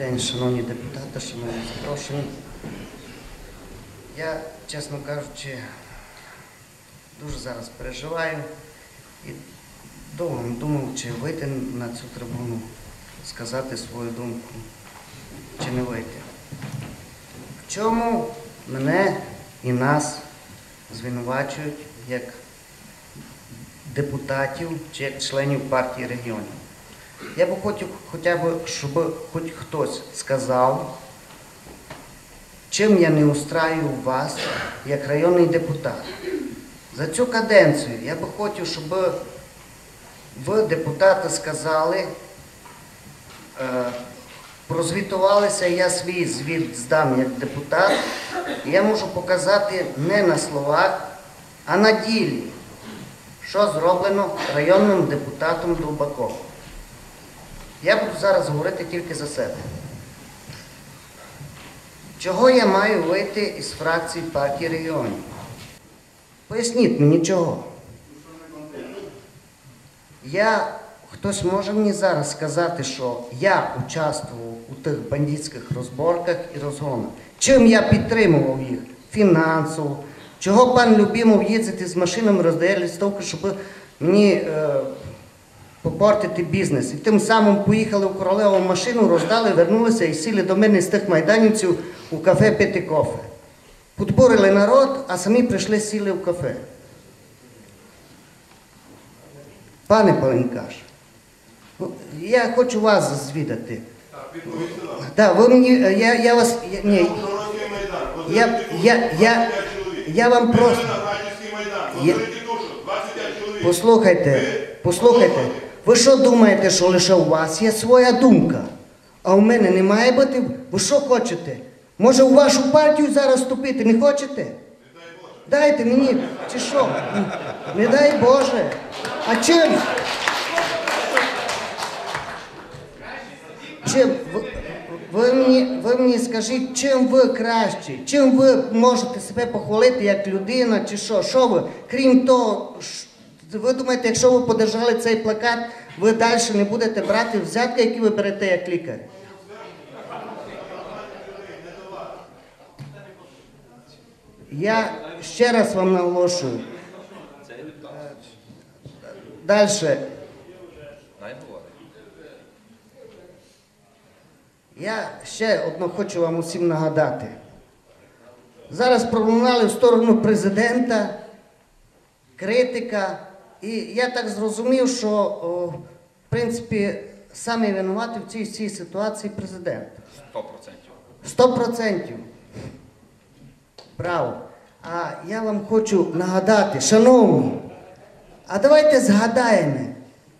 день, шановні депутати, шановні запрошені. Я, чесно кажучи, дуже зараз переживаю і довго думав, чи вийти на цю трибуну, сказати свою думку, чи не вийти. В чому мене і нас звинувачують як депутатів чи як членів партії регіонів? Я би хотів хоча б, щоб хоч хтось сказав, чим я не устраю вас як районний депутат. За цю каденцію я би хотів, щоб ви, депутати, сказали, е, прозвітувалися, я свій звіт здам як депутат, і я можу показати не на словах, а на ділі, що зроблено районним депутатом Довбаковим. Я буду зараз говорити тільки за себе. Чого я маю вийти із фракції партії регіонів? Поясніть мені чого. Я, хтось може мені зараз сказати, що я участвував у тих бандитських розборках і розгонах. Чим я підтримував їх? Фінансово. Чого пан Любімов їздити з машинами, роздає листовки, щоб мені е, попортити бізнес. І тим самим поїхали в королеву машину, роздали, вернулися і сіли до мене з тих майданівців у кафе пити кофе. Подборили народ, а самі прийшли сіли в кафе. Пане Паленкаш, ну, я хочу вас звідати. Так, ви мені, я, я вас, я, ні, я, я, я, я вам просто, Я- Возили душу. 25 чоловік. послухайте, послухайте, ви що думаєте, що лише у вас є своя думка, а у мене не має бути? Ви що хочете? Може у вашу партію зараз вступити, не хочете? Дайте мені, чи що? Не дай Боже. А чим? Чим ви, ви, мені, ви мені скажіть, чим ви кращі? Чим ви можете себе похвалити як людина, чи що? Що ви? Крім того, ви думаєте, якщо ви подержали цей плакат, ви далі не будете брати взятки, які ви берете як лікар? Я ще раз вам наголошую. Далі. Я ще одно хочу вам усім нагадати. Зараз пролунали в сторону президента, критика, і я так зрозумів, що о, в принципі саме винуватий в цій всій ситуації президент. Сто процентів. Сто процентів. Право. А я вам хочу нагадати, шановні, а давайте згадаємо,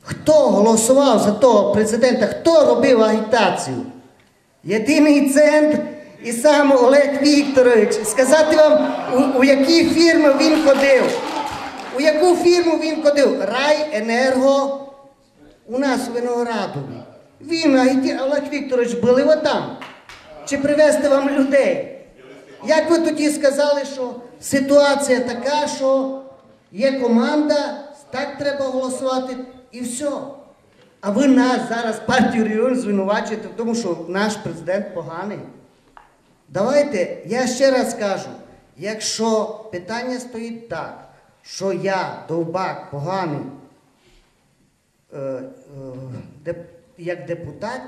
хто голосував за того президента, хто робив агітацію? Єдиний центр і сам Олег Вікторович. Сказати вам, у, у які фірми він ходив. У яку фірму він ходив? Райенерго у нас у Виноградові. Він, агіті- Олег Вікторович, були ви там? Чи привезти вам людей? Як ви тоді сказали, що ситуація така, що є команда, так треба голосувати і все. А ви нас зараз, партію регіонів, звинувачуєте в тому, що наш президент поганий. Давайте, я ще раз кажу, якщо питання стоїть так, що я, довбак, поганий, е, е, як депутат,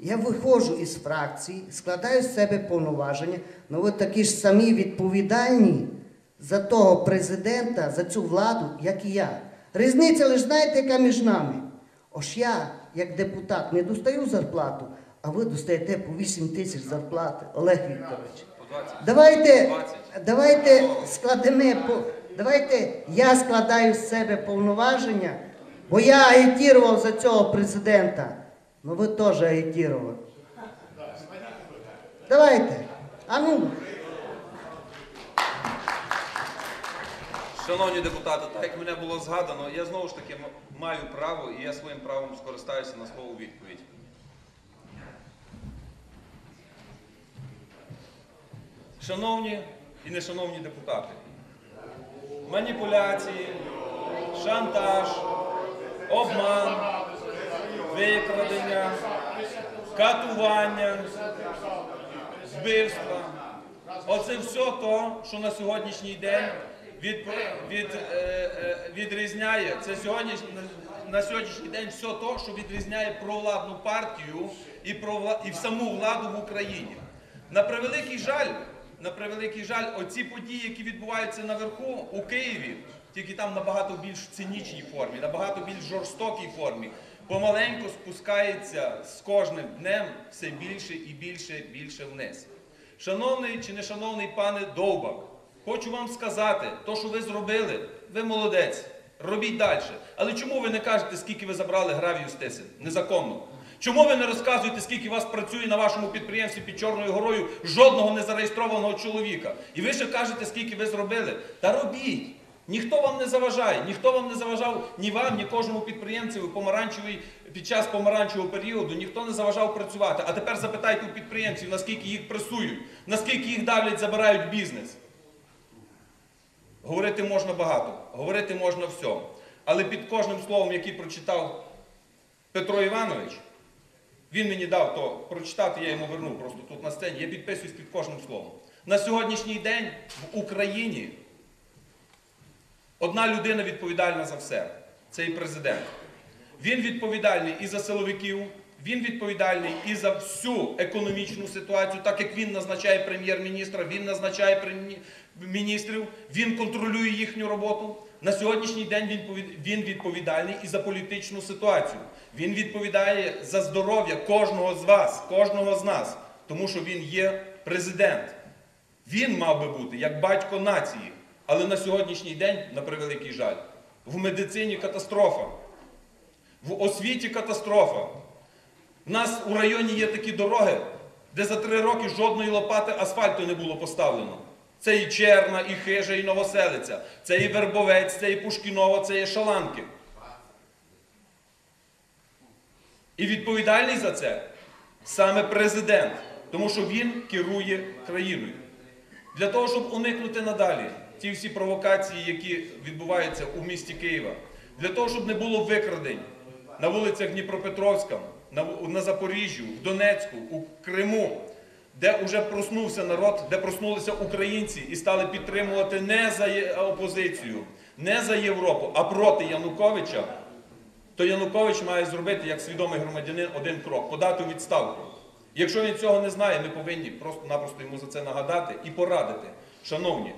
я виходжу із фракції, складаю з себе повноваження, але ви такі ж самі відповідальні за того президента, за цю владу, як і я. Різниця лише знаєте, яка між нами. Ось я, як депутат, не достаю зарплату, а ви достаєте по 8 тисяч зарплати, Олег Вікторович. Давайте, давайте складемо, по- давайте я складаю з себе повноваження, бо я агітував за цього президента. Ну ви теж агітували. Давайте. А ну, Шановні депутати, так як мене було згадано, я знову ж таки маю право і я своїм правом скористаюся на слово відповідь. Шановні і нешановні депутати, маніпуляції, шантаж, обман, викрадення, катування, вбивства. Оце все то, що на сьогоднішній день від, від, е, е, відрізняє. Це сьогодні, на сьогоднішній день все то, що відрізняє провладну партію і, провла, і саму владу в Україні. На превеликий жаль, на превеликий жаль, оці події, які відбуваються наверху у Києві, тільки там набагато більш цинічній формі, набагато більш жорстокій формі, помаленьку спускається з кожним днем все більше і більше більше вниз. Шановний чи не шановний пане Довбак, хочу вам сказати, то, що ви зробили, ви молодець. Робіть далі. Але чому ви не кажете, скільки ви забрали гравію з Тисин? Незаконно. Чому ви не розказуєте, скільки вас працює на вашому підприємстві під Чорною горою жодного незареєстрованого чоловіка? І ви ще кажете, скільки ви зробили? Та робіть! Ніхто вам не заважає, ніхто вам не заважав ні вам, ні кожному підприємцеві помаранчевий під час помаранчевого періоду, ніхто не заважав працювати. А тепер запитайте у підприємців, наскільки їх пресують, наскільки їх давлять, забирають бізнес. Говорити можна багато, говорити можна все. Але під кожним словом, яке прочитав Петро Іванович, він мені дав то прочитати, я йому вернув просто тут на сцені. Я підписуюсь під кожним словом. На сьогоднішній день в Україні одна людина відповідальна за все. Це і президент. Він відповідальний і за силовиків, він відповідальний і за всю економічну ситуацію, так як він назначає прем'єр-міністра, він назначає міністрів, він контролює їхню роботу. На сьогоднішній день він відповідальний і за політичну ситуацію. Він відповідає за здоров'я кожного з вас, кожного з нас, тому що він є президент. Він мав би бути як батько нації. Але на сьогоднішній день, на превеликий жаль, в медицині катастрофа, в освіті катастрофа. У нас у районі є такі дороги, де за три роки жодної лопати асфальту не було поставлено. Це і Черна, і Хижа, і Новоселиця, це і Вербовець, це і Пушкіново, це і Шаланки. І відповідальний за це саме президент, тому що він керує країною. Для того, щоб уникнути надалі ті всі провокації, які відбуваються у місті Києва, для того, щоб не було викрадень на вулицях Дніпропетровська, на, Запоріжжю, в Донецьку, у Криму, де вже проснувся народ, де проснулися українці і стали підтримувати не за опозицію, не за Європу, а проти Януковича, то Янукович має зробити як свідомий громадянин один крок, подати відставку. Якщо він цього не знає, ми повинні просто-напросто йому за це нагадати і порадити. Шановні,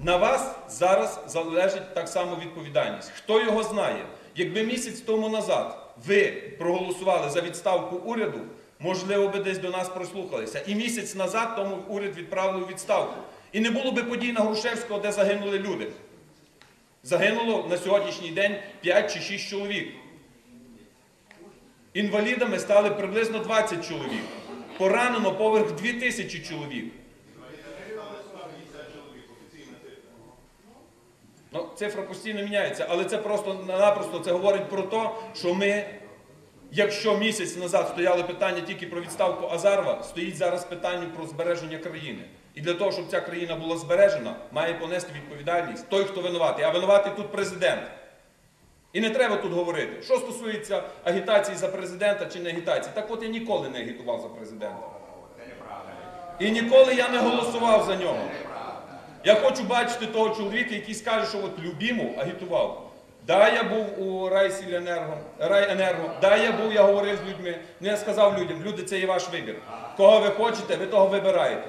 на вас зараз залежить так само відповідальність. Хто його знає? Якби місяць тому назад ви проголосували за відставку уряду, можливо, би десь до нас прислухалися. І місяць назад тому уряд відправили у відставку. І не було би подій на Грушевського, де загинули люди. Загинуло на сьогоднішній день 5 чи 6 чоловік. Інвалідами стали приблизно 20 чоловік. Поранено поверх 2 тисячі чоловік. Ну, цифра постійно міняється, але це просто-напросто це говорить про те, що ми, якщо місяць назад стояли питання тільки про відставку Азарова, стоїть зараз питання про збереження країни. І для того, щоб ця країна була збережена, має понести відповідальність той, хто винуватий. А винуватий тут президент. І не треба тут говорити. Що стосується агітації за президента чи не агітації, так от я ніколи не агітував за президента. І ніколи я не голосував за нього. Я хочу бачити того чоловіка, який скаже, що от Любімов агітував. Да, я був у Райсіленерго, Райенерго, да, я був, я говорив з людьми. Ну я сказав людям, люди, це є ваш вибір. Кого ви хочете, ви того вибираєте.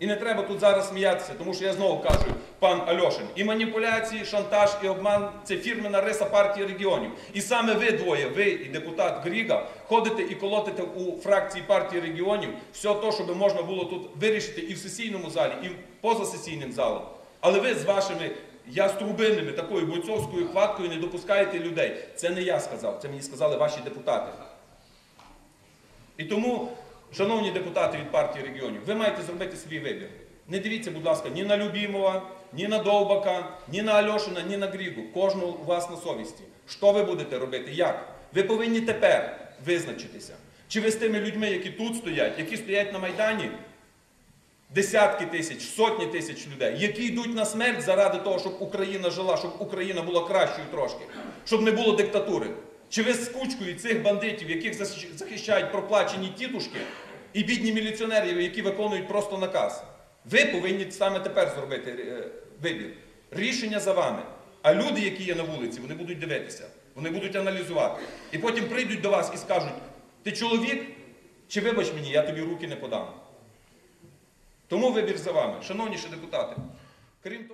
І не треба тут зараз сміятися, тому що я знову кажу, пан Альошин, і маніпуляції, шантаж, і обман це фірмена риса партії регіонів. І саме ви двоє, ви і депутат Гріга, ходите і колотите у фракції партії регіонів все те, щоб можна було тут вирішити і в сесійному залі, і поза сесійним залом. Але ви з вашими яструбинними такою бойцовською хваткою не допускаєте людей. Це не я сказав, це мені сказали ваші депутати. І тому, шановні депутати від партії регіонів, ви маєте зробити свій вибір. Не дивіться, будь ласка, ні на Любімова, ні на Довбака, ні на Альошина, ні на Грігу. Кожного у вас на совісті. Що ви будете робити? Як? Ви повинні тепер визначитися. Чи ви з тими людьми, які тут стоять, які стоять на Майдані, десятки тисяч, сотні тисяч людей, які йдуть на смерть заради того, щоб Україна жила, щоб Україна була кращою трошки, щоб не було диктатури. Чи ви з кучкою цих бандитів, яких захищають проплачені тітушки, і бідні міліціонери, які виконують просто наказ? Ви повинні саме тепер зробити е, вибір. Рішення за вами. А люди, які є на вулиці, вони будуть дивитися, вони будуть аналізувати. І потім прийдуть до вас і скажуть: ти чоловік, чи вибач мені, я тобі руки не подам. Тому вибір за вами, шановніші депутати. Крім того.